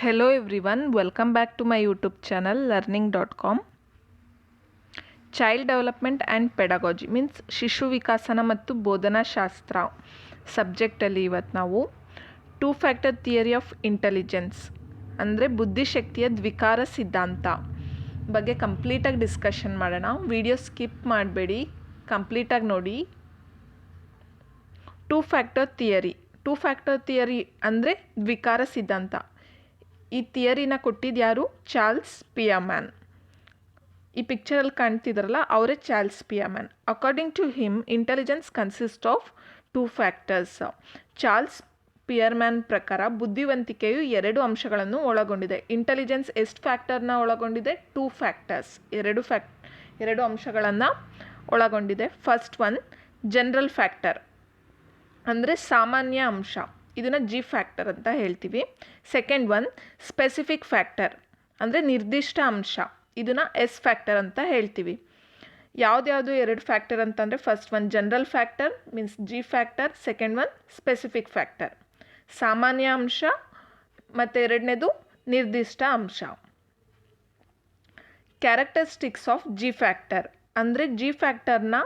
Hello back to my YouTube channel learning dot learning.com. Child development and pedagogy means ಶಿಶು ವಿಕಾಸನ ಮತ್ತು ಬೋಧನಾ ಶಾಸ್ತ್ರ. ಸಬ್ಜೆಕ್ಟಲ್ಲಿ ಇವತ್ತು ನಾವು two factor theory of intelligence ಅಂದರೆ ಬುದ್ಧಿಶಕ್ತಿಯ ದ್ವಿಕಾರ ಸಿದ್ಧಾಂತ ಬಗ್ಗೆ ಕಂಪ್ಲೀಟಾಗಿ ಡಿಸ್ಕಷನ್ ಮಾಡೋಣ. ವಿಡಿಯೋ ಸ್ಕಿಪ್ ಮಾಡಬೇಡಿ ಕಂಪ್ಲೀಟಾಗಿ ನೋಡಿ. Two factor theory two factor theory ಅಂದರೆ ದ್ವಿಕಾರ ಸಿದ್ಧಾಂತ. ಈ ಥಿಯರಿನ ಕೊಟ್ಟಿದ್ದು ಯಾರು? ಚಾರ್ಲ್ಸ್ ಪಿಯಾಮ್ಯಾನ್ ಈ ಪಿಕ್ಚರಲ್ಲಿ ಕಾಣ್ತಿದ್ರಲ್ಲ, ಅವರೇ Charles Spearman according to him intelligence consist of two factors Charles Spearman ಪ್ರಕಾರ ಬುದ್ಧಿವಂತಿಕೆಯು ಎರಡು ಅಂಶಗಳನ್ನು ಒಳಗೊಂಡಿದೆ. ಇಂಟೆಲಿಜೆನ್ಸ್ ಎಷ್ಟು ಫ್ಯಾಕ್ಟರ್ನ ಒಳಗೊಂಡಿದೆ? ಟೂ ಫ್ಯಾಕ್ಟರ್ಸ್ ಎರಡು ಫ್ಯಾಕ್ ಎರಡು ಅಂಶಗಳನ್ನು ಒಳಗೊಂಡಿದೆ. ಫಸ್ಟ್ ಒನ್ ಜನರಲ್ ಫ್ಯಾಕ್ಟರ್ ಅಂದರೆ ಸಾಮಾನ್ಯ ಅಂಶ. ಇದನ್ನು ಜಿ ಫ್ಯಾಕ್ಟರ್ ಅಂತ ಹೇಳ್ತೀವಿ. ಸೆಕೆಂಡ್ ಒನ್ ಸ್ಪೆಸಿಫಿಕ್ ಫ್ಯಾಕ್ಟರ್ ಅಂದರೆ ನಿರ್ದಿಷ್ಟ ಅಂಶ. ಇದನ್ನು ಎಸ್ ಫ್ಯಾಕ್ಟರ್ ಅಂತ ಹೇಳ್ತೀವಿ. ಯಾವುದ್ಯಾವುದು ಎರಡು ಫ್ಯಾಕ್ಟರ್ ಅಂತಂದರೆ first one general factor means G factor second one specific factor ಸಾಮಾನ್ಯ ಅಂಶ ಮತ್ತು ಎರಡನೇದು ನಿರ್ದಿಷ್ಟ ಅಂಶ. ಕ್ಯಾರೆಕ್ಟರಿಸ್ಟಿಕ್ಸ್ ಆಫ್ ಜಿ ಫ್ಯಾಕ್ಟರ್ ಅಂದರೆ ಜಿ ಫ್ಯಾಕ್ಟರ್ನ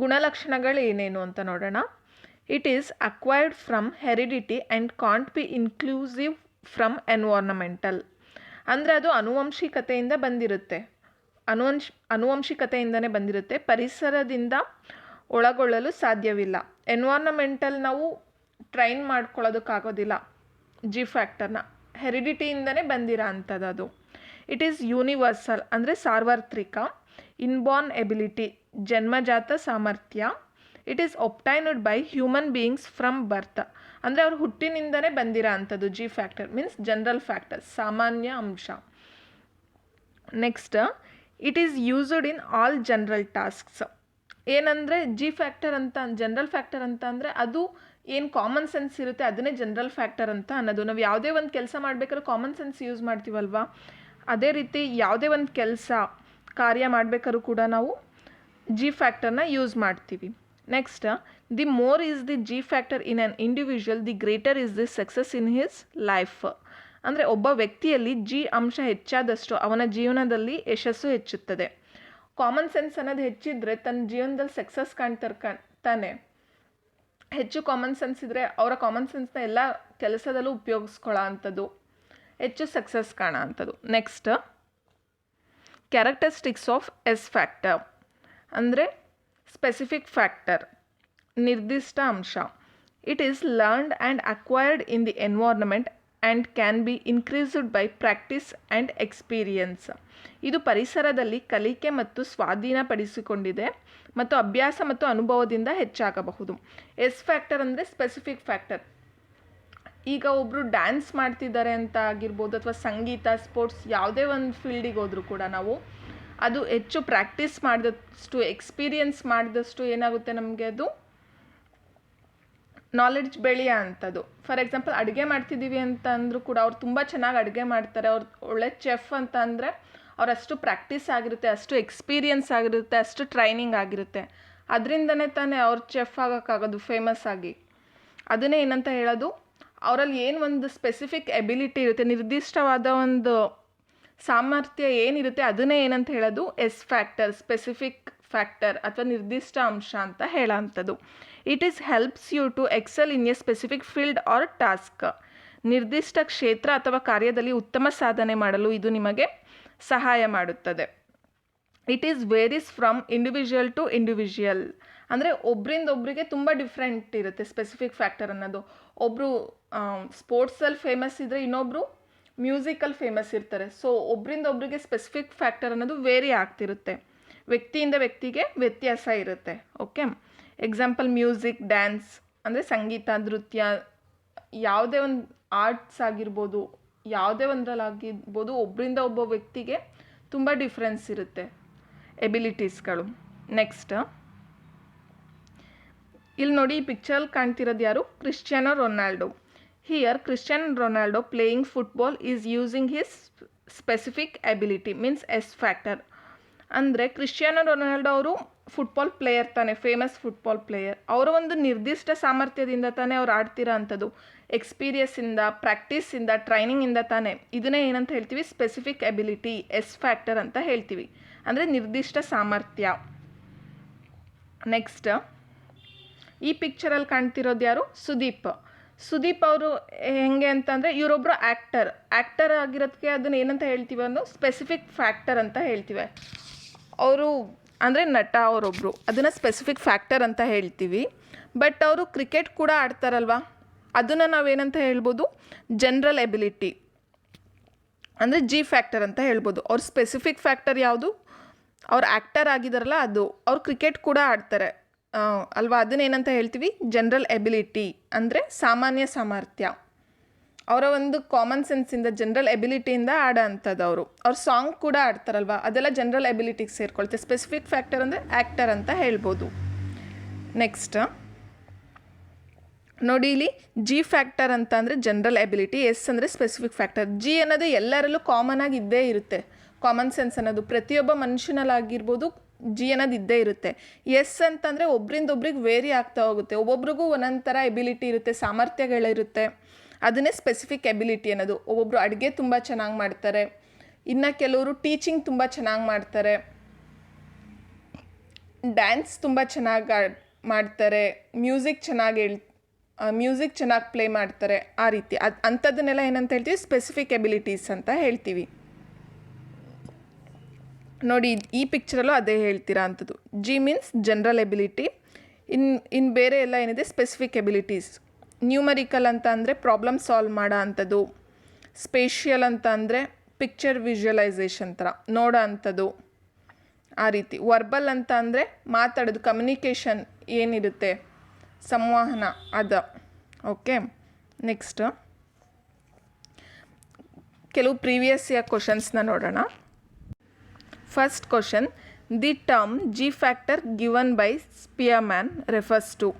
ಗುಣಲಕ್ಷಣಗಳು ಏನೇನು ಅಂತ ನೋಡೋಣ. It is acquired from heredity and can't be inclusive from environmental ಅಂದರೆ ಅದು ಅನುವಂಶಿಕತೆಯಿಂದ ಬಂದಿರುತ್ತೆ. ಅನುವಂಶ, ಅನುವಂಶಿಕತೆಯಿಂದನೇ ಬಂದಿರುತ್ತೆ. ಪರಿಸರದಿಂದ ಒಳಗೊಳ್ಳಲು ಸಾಧ್ಯವಿಲ್ಲ. ಎನ್ವಾರ್ನಮೆಂಟಲ್ ನಾವು ಟ್ರೈನ್ ಮಾಡ್ಕೊಳ್ಳೋದಕ್ಕಾಗೋದಿಲ್ಲ. ಜಿ ಫ್ಯಾಕ್ಟರ್ನ ಹೆರಿಡಿಟಿಯಿಂದನೇ ಬಂದಿರೋ ಅಂಥದ್ದು ಅದು ಇಟ್ ಈಸ್ ಯೂನಿವರ್ಸಲ್ ಅಂದರೆ ಸಾರ್ವತ್ರಿಕ. ಇನ್ಬಾರ್ನ್ ಎಬಿಲಿಟಿ ಜನ್ಮಜಾತ ಸಾಮರ್ಥ್ಯ. It is obtained by human beings from birth ಅಂದರೆ ಅವ್ರು ಹುಟ್ಟಿನಿಂದನೇ ಬಂದಿರೋ ಅಂಥದ್ದು G factor means general factor ಸಾಮಾನ್ಯ ಅಂಶ. Next it is used in all general tasks ಏನಂದರೆ ಜಿ ಫ್ಯಾಕ್ಟರ್ ಅಂತ ಜನರಲ್ ಫ್ಯಾಕ್ಟರ್ ಅಂತ ಅಂದರೆ ಅದು ಏನು ಕಾಮನ್ ಸೆನ್ಸ್ ಇರುತ್ತೆ ಅದನ್ನೇ ಜನರಲ್ ಫ್ಯಾಕ್ಟರ್ ಅಂತ ಅನ್ನೋದು. ನಾವು ಯಾವುದೇ ಒಂದು ಕೆಲಸ ಮಾಡಬೇಕಾದ್ರೆ ಕಾಮನ್ ಸೆನ್ಸ್ ಯೂಸ್ ಮಾಡ್ತೀವಲ್ವಾ? ಅದೇ ರೀತಿ ಯಾವುದೇ ಒಂದು ಕೆಲಸ ಕಾರ್ಯ ಮಾಡಬೇಕಾದ್ರೂ ಕೂಡ ನಾವು ಜಿ ಫ್ಯಾಕ್ಟರ್ನ ಯೂಸ್ ಮಾಡ್ತೀವಿ. Next the more is the G factor in an individual the greater is the success in his life ಅಂದರೆ ಒಬ್ಬ ವ್ಯಕ್ತಿಯಲ್ಲಿ ಜಿ ಅಂಶ ಹೆಚ್ಚಾದಷ್ಟು ಅವನ ಜೀವನದಲ್ಲಿ ಯಶಸ್ಸು ಹೆಚ್ಚುತ್ತದೆ. ಕಾಮನ್ ಸೆನ್ಸ್ ಅನ್ನೋದು ಹೆಚ್ಚಿದ್ರೆ ತನ್ನ ಜೀವನದಲ್ಲಿ ಸಕ್ಸಸ್ ಕಾಣ್ತಾರೆ ತಾನೆ. ಹೆಚ್ಚು ಕಾಮನ್ ಸೆನ್ಸ್ ಇದ್ದರೆ ಅವರ ಕಾಮನ್ ಸೆನ್ಸ್ನ ಎಲ್ಲ ಕೆಲಸದಲ್ಲೂ ಉಪಯೋಗಿಸ್ಕೊಳ್ಳೋ ಅಂಥದ್ದು ಹೆಚ್ಚು ಸಕ್ಸಸ್ ಕಾಣೋ ಅಂಥದ್ದು next characteristics of S factor ಅಂದರೆ ಸ್ಪೆಸಿಫಿಕ್ ಫ್ಯಾಕ್ಟರ್ ನಿರ್ದಿಷ್ಟ ಅಂಶ it is learned and acquired in the environment and can be increased by practice and experience ಇದು ಪರಿಸರದಲ್ಲಿ ಕಲಿಕೆ ಮತ್ತು ಸ್ವಾಧೀನಪಡಿಸಿಕೊಂಡಿದೆ ಮತ್ತು ಅಭ್ಯಾಸ ಮತ್ತು ಅನುಭವದಿಂದ ಹೆಚ್ಚಾಗಬಹುದು. ಎಸ್ ಫ್ಯಾಕ್ಟರ್ ಅಂದರೆ ಸ್ಪೆಸಿಫಿಕ್ ಫ್ಯಾಕ್ಟರ್ ಈಗ ಒಬ್ಬರು ಡ್ಯಾನ್ಸ್ ಮಾಡ್ತಿದ್ದಾರೆ ಅಂತ ಆಗಿರ್ಬೋದು ಅಥವಾ ಸಂಗೀತ ಸ್ಪೋರ್ಟ್ಸ್ ಯಾವುದೇ ಒಂದು ಫೀಲ್ಡಿಗೆ ಹೋದರೂ ಕೂಡ ನಾವು ಅದು ಹೆಚ್ಚು ಪ್ರಾಕ್ಟೀಸ್ ಮಾಡಿದಷ್ಟು, ಎಕ್ಸ್ಪೀರಿಯನ್ಸ್ ಮಾಡಿದಷ್ಟು ಏನಾಗುತ್ತೆ ನಮಗೆ ಅದು? ನಾಲೆಡ್ಜ್ ಬೆಳೆಯೋ ಅಂಥದ್ದು. ಫಾರ್ ಎಕ್ಸಾಂಪಲ್ ಅಡುಗೆ ಮಾಡ್ತಿದ್ದೀವಿ ಅಂತ ಅಂದರೂ ಕೂಡ ಅವ್ರು ತುಂಬ ಚೆನ್ನಾಗಿ ಅಡುಗೆ ಮಾಡ್ತಾರೆ. ಅವ್ರು ಒಳ್ಳೆ ಚೆಫ್ ಅಂತ ಅಂದರೆ ಅವ್ರು ಅಷ್ಟು ಪ್ರಾಕ್ಟೀಸ್ ಆಗಿರುತ್ತೆ, ಅಷ್ಟು ಎಕ್ಸ್ಪೀರಿಯನ್ಸ್ ಆಗಿರುತ್ತೆ, ಅಷ್ಟು ಟ್ರೈನಿಂಗ್ ಆಗಿರುತ್ತೆ. ಅದರಿಂದನೇ ತಾನೇ ಅವ್ರು ಚೆಫ್ ಆಗೋಕ್ಕಾಗೋದು ಫೇಮಸ್ ಆಗಿ. ಅದನ್ನೇ ಏನಂತ ಹೇಳೋದು, ಅವರಲ್ಲಿ ಏನು ಒಂದು ಸ್ಪೆಸಿಫಿಕ್ ಎಬಿಲಿಟಿ ಇರುತ್ತೆ, ನಿರ್ದಿಷ್ಟವಾದ ಒಂದು ಸಾಮರ್ಥ್ಯ ಏನಿರುತ್ತೆ ಅದನ್ನೇ ಏನಂತ ಹೇಳೋದು ಎಸ್ ಫ್ಯಾಕ್ಟರ್ ಸ್ಪೆಸಿಫಿಕ್ ಫ್ಯಾಕ್ಟರ್ ಅಥವಾ ನಿರ್ದಿಷ್ಟ ಅಂಶ ಅಂತ ಹೇಳೋವಂಥದ್ದು it is helps you to excel in a specific field or task ನಿರ್ದಿಷ್ಟ ಕ್ಷೇತ್ರ ಅಥವಾ ಕಾರ್ಯದಲ್ಲಿ ಉತ್ತಮ ಸಾಧನೆ ಮಾಡಲು ಇದು ನಿಮಗೆ ಸಹಾಯ ಮಾಡುತ್ತದೆ. It is varies from individual to individual ಅಂದರೆ ಒಬ್ಬರಿಂದ ಒಬ್ಬರಿಗೆ ತುಂಬ ಡಿಫ್ರೆಂಟ್ ಇರುತ್ತೆ ಸ್ಪೆಸಿಫಿಕ್ ಫ್ಯಾಕ್ಟರ್ ಅನ್ನೋದು. ಒಬ್ಬರು ಸ್ಪೋರ್ಟ್ಸಲ್ಲಿ ಫೇಮಸ್ ಇದ್ದರೆ ಇನ್ನೊಬ್ಬರು ಮ್ಯೂಸಿಕಲ್ಲಿ ಫೇಮಸ್ ಇರ್ತಾರೆ. ಸೊ ಒಬ್ಬರಿಂದ ಒಬ್ಬರಿಗೆ ಸ್ಪೆಸಿಫಿಕ್ ಫ್ಯಾಕ್ಟರ್ ಅನ್ನೋದು ವೇರಿ ಆಗ್ತಿರುತ್ತೆ. ವ್ಯಕ್ತಿಯಿಂದ ವ್ಯಕ್ತಿಗೆ ವ್ಯತ್ಯಾಸ ಇರುತ್ತೆ. ಓಕೆ ಎಕ್ಸಾಂಪಲ್ ಮ್ಯೂಸಿಕ್ ಡ್ಯಾನ್ಸ್ ಅಂದರೆ ಸಂಗೀತ, ನೃತ್ಯ, ಯಾವುದೇ ಒಂದು ಆರ್ಟ್ಸ್ ಆಗಿರ್ಬೋದು, ಯಾವುದೇ ಒಂದರಲ್ಲಿ ಆಗಿರ್ಬೋದು ಒಬ್ಬರಿಂದ ಒಬ್ಬ ವ್ಯಕ್ತಿಗೆ ತುಂಬ ಡಿಫ್ರೆನ್ಸ್ ಇರುತ್ತೆ ಎಬಿಲಿಟೀಸ್ಗಳು ನೆಕ್ಸ್ಟ್ ಇಲ್ಲಿ ನೋಡಿ ಈ ಪಿಕ್ಚರಲ್ಲಿ ಕಾಣ್ತಿರೋದು ಯಾರು? Cristiano Ronaldo. Here Christian Ronaldo playing football is using his specific ability means S factor ಅಂದರೆ ಕ್ರಿಶ್ಚಿಯಾನೋ ರೊನಾಲ್ಡೋ ಅವರು ಫುಟ್ಬಾಲ್ ಪ್ಲೇಯರ್ ತಾನೆ ಫೇಮಸ್ ಫುಟ್ಬಾಲ್ ಪ್ಲೇಯರ್ ಅವರ ಒಂದು ನಿರ್ದಿಷ್ಟ ಸಾಮರ್ಥ್ಯದಿಂದ ತಾನೇ ಅವ್ರು ಆಡ್ತಿರೋ ಅಂಥದ್ದು. ಎಕ್ಸ್ಪೀರಿಯನ್ಸಿಂದ ಪ್ರಾಕ್ಟೀಸಿಂದ ಟ್ರೈನಿಂಗಿಂದ ತಾನೇ. ಇದನ್ನೇ ಏನಂತ ಹೇಳ್ತೀವಿ? ಸ್ಪೆಸಿಫಿಕ್ ಎಬಿಲಿಟಿ ಎಸ್ ಫ್ಯಾಕ್ಟರ್ ಅಂತ ಹೇಳ್ತೀವಿ. ಅಂದರೆ ನಿರ್ದಿಷ್ಟ ಸಾಮರ್ಥ್ಯ. ನೆಕ್ಸ್ಟ್ ಈ ಪಿಕ್ಚರಲ್ಲಿ ಕಾಣ್ತಿರೋದು ಯಾರು? ಸುದೀಪ್. ಸುದೀಪ್ ಅವರು ಹೆಂಗೆ ಅಂತಂದರೆ ಇವರೊಬ್ಬರು ಆ್ಯಕ್ಟರ್ ಆ್ಯಕ್ಟರ್ ಆಗಿರೋದಕ್ಕೆ ಅದನ್ನ ಏನಂತ ಹೇಳ್ತೀವಿ ಅನ್ನೋ ಸ್ಪೆಸಿಫಿಕ್ ಫ್ಯಾಕ್ಟರ್ ಅಂತ ಹೇಳ್ತೀವಿ. ಅವರು ಅಂದರೆ ನಟ ಅವರೊಬ್ಬರು ಅದನ್ನು ಸ್ಪೆಸಿಫಿಕ್ ಫ್ಯಾಕ್ಟರ್ ಅಂತ ಹೇಳ್ತೀವಿ. ಬಟ್ ಅವರು ಕ್ರಿಕೆಟ್ ಕೂಡ ಆಡ್ತಾರಲ್ವ? ಅದನ್ನು ನಾವೇನಂತ ಹೇಳ್ಬೋದು? ಜನರಲ್ ಎಬಿಲಿಟಿ ಅಂದರೆ ಜಿ ಫ್ಯಾಕ್ಟರ್ ಅಂತ ಹೇಳ್ಬೋದು. ಅವ್ರ ಸ್ಪೆಸಿಫಿಕ್ ಫ್ಯಾಕ್ಟರ್ ಯಾವುದು? ಅವ್ರು ಆ್ಯಕ್ಟರ್ ಆಗಿದಾರಲ್ಲ ಅದು. ಅವ್ರು ಕ್ರಿಕೆಟ್ ಕೂಡ ಆಡ್ತಾರೆ. ಅಲ್ವಾ? ಅದನ್ನೇನಂತ ಹೇಳ್ತೀವಿ? ಜನರಲ್ ಎಬಿಲಿಟಿ ಅಂದರೆ ಸಾಮಾನ್ಯ ಸಾಮರ್ಥ್ಯ. ಅವರ ಒಂದು ಕಾಮನ್ ಸೆನ್ಸಿಂದ ಜನರಲ್ ಎಬಿಲಿಟಿಯಿಂದ ಆಡೋ ಅಂಥದ್ದು ಅವರು. ಅವ್ರ ಸಾಂಗ್ ಕೂಡ ಆಡ್ತಾರಲ್ವ? ಅದೆಲ್ಲ ಜನರಲ್ ಎಬಿಲಿಟಿಗೆ ಸೇರ್ಕೊಳ್ತೆ. ಸ್ಪೆಸಿಫಿಕ್ ಫ್ಯಾಕ್ಟರ್ ಅಂದರೆ ಆ್ಯಕ್ಟರ್ ಅಂತ ಹೇಳ್ಬೋದು. ನೆಕ್ಸ್ಟ್ ನೋಡಿ ಇಲ್ಲಿ ಜಿ ಫ್ಯಾಕ್ಟರ್ ಅಂತ ಅಂದರೆ ಜನರಲ್ ಎಬಿಲಿಟಿ ಎಸ್ ಅಂದರೆ ಸ್ಪೆಸಿಫಿಕ್ ಫ್ಯಾಕ್ಟರ್ ಜಿ ಅನ್ನೋದು ಎಲ್ಲರಲ್ಲೂ ಕಾಮನ್ ಆಗಿ ಇದ್ದೇ ಇರುತ್ತೆ. ಕಾಮನ್ ಸೆನ್ಸ್ ಅನ್ನೋದು ಪ್ರತಿಯೊಬ್ಬ ಮನುಷ್ಯನಲ್ಲಾಗಿರ್ಬೋದು ಜಿ ಅನ್ನೋದು ಇದ್ದೇ ಇರುತ್ತೆ. ಎಸ್ ಅಂತಂದರೆ ಒಬ್ರಿಂದ ಒಬ್ರಿಗೆ ವೇರಿ ಆಗ್ತಾ ಹೋಗುತ್ತೆ. ಒಬ್ಬೊಬ್ರಿಗೂ ಒಂದೊಂದು ಥರ ಎಬಿಲಿಟಿ ಇರುತ್ತೆ, ಸಾಮರ್ಥ್ಯಗಳಿರುತ್ತೆ. ಅದನ್ನೇ ಸ್ಪೆಸಿಫಿಕ್ ಎಬಿಲಿಟಿ ಅನ್ನೋದು. ಒಬ್ಬೊಬ್ಬರು ಅಡುಗೆ ತುಂಬ ಚೆನ್ನಾಗಿ ಮಾಡ್ತಾರೆ. ಇನ್ನು ಕೆಲವರು ಟೀಚಿಂಗ್ ತುಂಬ ಚೆನ್ನಾಗಿ ಮಾಡ್ತಾರೆ. ಡ್ಯಾನ್ಸ್ ತುಂಬ ಚೆನ್ನಾಗಿ ಮಾಡ್ತಾರೆ. ಮ್ಯೂಸಿಕ್ ಚೆನ್ನಾಗಿ ಹೇಳ್ ಮ್ಯೂಸಿಕ್ ಚೆನ್ನಾಗಿ ಪ್ಲೇ ಮಾಡ್ತಾರೆ. ಆ ರೀತಿ. ಅದು ಅಂಥದ್ದನ್ನೆಲ್ಲ ಏನಂತ ಹೇಳ್ತೀವಿ? ಸ್ಪೆಸಿಫಿಕ್ ಎಬಿಲಿಟೀಸ್ ಅಂತ ಹೇಳ್ತೀವಿ. ನೋಡಿ, ಈ ಪಿಕ್ಚರಲ್ಲೂ ಅದೇ ಹೇಳ್ತೀರಾ ಅಂಥದ್ದು. G means general ability in ಇನ್ನು ಬೇರೆ ಎಲ್ಲ ಏನಿದೆ? ಸ್ಪೆಸಿಫಿಕ್ ಎಬಿಲಿಟೀಸ್ ನ್ಯೂಮರಿಕಲ್ ಅಂತ ಅಂದರೆ ಪ್ರಾಬ್ಲಮ್ ಸಾಲ್ವ್ ಮಾಡೋ ಅಂಥದ್ದು. ಸ್ಪೇಷಿಯಲ್ ಅಂತ ಅಂದರೆ ಪಿಕ್ಚರ್ ವಿಜುವಲೈಸೇಷನ್ ಥರ. ನೋಡೋ ಅಂಥದ್ದು. ಆ ರೀತಿ. ವರ್ಬಲ್ ಅಂತ ಅಂದರೆ ಮಾತಾಡೋದು ಕಮ್ಯುನಿಕೇಷನ್ ಏನಿರುತ್ತೆ? ಸಂವಹನ, ಅದ. ಓಕೆ ನೆಕ್ಸ್ಟ್ ಕೆಲವು ಪ್ರೀವಿಯಸ್ ಇಯರ್ ಕ್ವಶನ್ಸ್ನ ನೋಡೋಣ. First question the term G factor given by Spearman refers to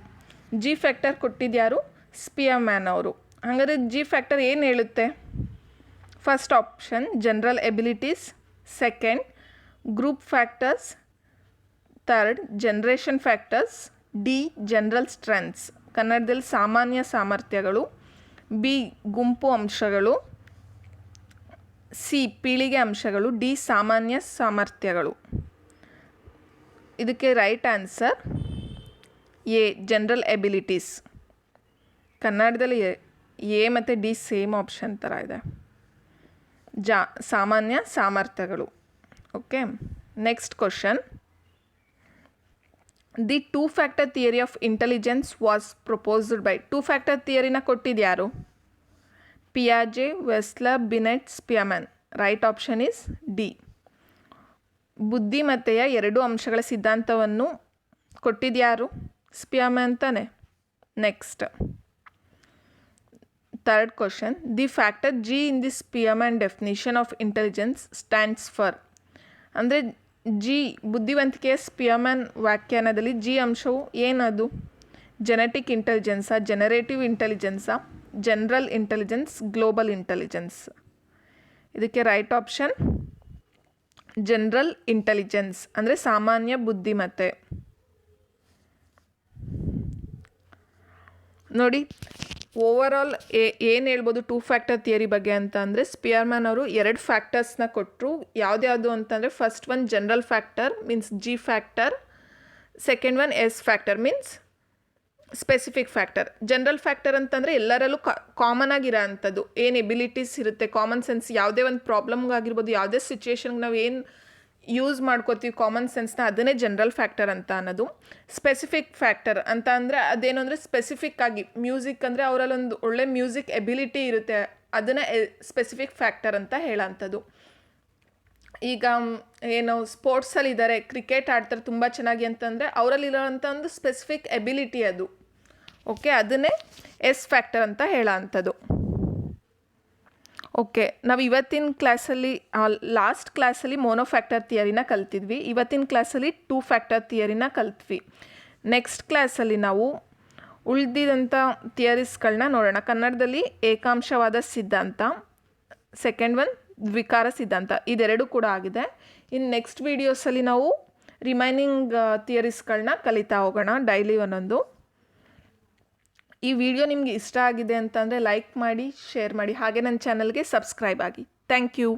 G factor ಕೊಟ್ಟಿದ್ಯಾರು? Spearman ಅವರು. ಹಾಗಾದರೆ ಜಿ ಫ್ಯಾಕ್ಟರ್ ಏನು ಹೇಳುತ್ತೆ? First option general abilities second group factors third generation factors D general strengths ಕನ್ನಡದಲ್ಲಿ ಸಾಮಾನ್ಯ ಸಾಮರ್ಥ್ಯಗಳು. B ಗುಂಪು ಅಂಶಗಳು. ಸಿ ಪೀಳಿಗೆ ಅಂಶಗಳು, ಡಿ ಸಾಮಾನ್ಯ ಸಾಮರ್ಥ್ಯಗಳು. ಇದಕ್ಕೆ right answer, A, general abilities. ಕನ್ನಡದಲ್ಲಿ ಎ ಮತ್ತು ಡಿ ಸೇಮ್ ಆಪ್ಷನ್ ಥರ ಇದೆ. ಜಾ, ಸಾಮಾನ್ಯ ಸಾಮರ್ಥ್ಯಗಳು. Okay, next question. The two factor theory of intelligence was proposed by, two factor ಥಿಯರಿನ ಕೊಟ್ಟಿದ್ಯಾರು? ಪಿಯಾಜೆ Wechsler Binet, Spearman. Right option is D. ಬುದ್ಧಿಮತ್ತೆಯ ಎರಡು ಅಂಶಗಳ ಸಿದ್ಧಾಂತವನ್ನು ಕೊಟ್ಟಿದ್ಯಾರು? ಸ್ಪಿಯಮನ್ ತಾನೆ. Next. Third question. The factor G in the Spearman definition of intelligence stands for. ಅಂದರೆ G, ಬುದ್ಧಿವಂತಿಕೆಯ Spearman ವ್ಯಾಖ್ಯಾನದಲ್ಲಿ G ಅಂಶವು ಏನದು? ಜೆನೆಟಿಕ್ ಇಂಟೆಲಿಜೆನ್ಸಾ, ಜನರೇಟಿವ್ ಇಂಟೆಲಿಜೆನ್ಸಾ? ಜನರಲ್ ಇಂಟೆಲಿಜೆನ್ಸ್ ಗ್ಲೋಬಲ್ ಇಂಟೆಲಿಜೆನ್ಸ್ ಇದಕ್ಕೆ ರೈಟ್ ಆಪ್ಷನ್ ಜನರಲ್ ಇಂಟೆಲಿಜೆನ್ಸ್ ಅಂದರೆ ಸಾಮಾನ್ಯ ಬುದ್ಧಿಮತ್ತೆ. ನೋಡಿ ಓವರ್ ಆಲ್ ಏನು ಹೇಳ್ಬೋದು ಟೂ ಫ್ಯಾಕ್ಟರ್ ಥಿಯರಿ ಬಗ್ಗೆ ಅಂತ ಅಂದರೆ ಸ್ಪಿಯರ್ಮ್ಯಾನ್ ಅವರು ಎರಡು ಫ್ಯಾಕ್ಟರ್ಸ್ನ ಕೊಟ್ಟರು ಯಾವುದ್ಯಾವುದು ಅಂತಂದರೆ first one general factor means G factor second one S factor means specific factor general factor ಅಂತಂದರೆ ಎಲ್ಲರಲ್ಲೂ ಕಾಮನ್ ಆಗಿರೋ ಅಂಥದ್ದು ಏನು ಎಬಿಲಿಟೀಸ್ ಇರುತ್ತೆ ಕಾಮನ್ ಸೆನ್ಸ್ ಯಾವುದೇ ಒಂದು ಪ್ರಾಬ್ಲಮ್ಗಾಗಿರ್ಬೋದು ಯಾವುದೇ ಸಿಚುವೇಶನ್ಗೆ ನಾವು ಏನು ಯೂಸ್ ಮಾಡ್ಕೋತೀವಿ ಕಾಮನ್ ಸೆನ್ಸ್ನ ಅದನ್ನೇ ಜನರಲ್ ಫ್ಯಾಕ್ಟರ್ ಅಂತ ಅನ್ನೋದು. ಸ್ಪೆಸಿಫಿಕ್ ಫ್ಯಾಕ್ಟರ್ ಅಂತ ಅಂದರೆ ಅದೇನು ಅಂದರೆ ಸ್ಪೆಸಿಫಿಕ್ ಆಗಿ ಮ್ಯೂಸಿಕ್ ಅಂದರೆ ಅವರಲ್ಲೊಂದು ಒಳ್ಳೆ ಮ್ಯೂಸಿಕ್ ಎಬಿಲಿಟಿ ಇರುತ್ತೆ, ಅದನ್ನು ಸ್ಪೆಸಿಫಿಕ್ ಫ್ಯಾಕ್ಟರ್ ಅಂತ ಹೇಳೋಂಥದ್ದು. ಈಗ ಏನು ಸ್ಪೋರ್ಟ್ಸಲ್ಲಿ ಇದ್ದಾರೆ ಕ್ರಿಕೆಟ್ ಆಡ್ತಾರೆ ತುಂಬ ಚೆನ್ನಾಗಿ ಅಂತಂದರೆ ಅವರಲ್ಲಿರೋಂಥ ಒಂದು ಸ್ಪೆಸಿಫಿಕ್ ಎಬಿಲಿಟಿ ಅದು. ಓಕೆ ಅದನ್ನೇ ಎಸ್ ಫ್ಯಾಕ್ಟರ್ ಅಂತ ಹೇಳೋ ಅಂಥದ್ದು. ಓಕೆ ನಾವು ಇವತ್ತಿನ ಕ್ಲಾಸಲ್ಲಿ ಲಾಸ್ಟ್ ಕ್ಲಾಸಲ್ಲಿ ಮೋನೋ ಫ್ಯಾಕ್ಟರ್ ಥಿಯರಿನ ಕಲ್ತಿದ್ವಿ. ಇವತ್ತಿನ ಕ್ಲಾಸಲ್ಲಿ ಟೂ ಫ್ಯಾಕ್ಟರ್ ಥಿಯರಿನ ಕಲ್ತ್ವಿ. ನೆಕ್ಸ್ಟ್ ಕ್ಲಾಸಲ್ಲಿ ನಾವು ಉಳಿದಿದಂಥ ಥಿಯರೀಸ್ಗಳನ್ನ ನೋಡೋಣ. ಕನ್ನಡದಲ್ಲಿ ಏಕಾಂಶವಾದ ಸಿದ್ಧಾಂತ ಸೆಕೆಂಡ್ ಒನ್ ದ್ವಿಕಾರ ಸಿದ್ಧಾಂತ, ಇದೆರಡು ಕೂಡ ಆಗಿದೆ. ಇನ್ನು ನೆಕ್ಸ್ಟ್ ವೀಡಿಯೋಸಲ್ಲಿ ನಾವು ರಿಮೈನಿಂಗ್ ಥಿಯರೀಸ್ಗಳನ್ನ ಕಲಿತಾ ಹೋಗೋಣ ಡೈಲಿ ಒಂದೊಂದು. ಈ ವಿಡಿಯೋ ನಿಮಗೆ ಇಷ್ಟ ಆಗಿದೆ ಅಂತಂದರೆ ಲೈಕ್ ಮಾಡಿ ಶೇರ್ ಮಾಡಿ, ಹಾಗೆ ನನ್ನ ಚಾನಲ್ಗೆ ಸಬ್ಸ್ಕ್ರೈಬ್ ಆಗಿ. Thank you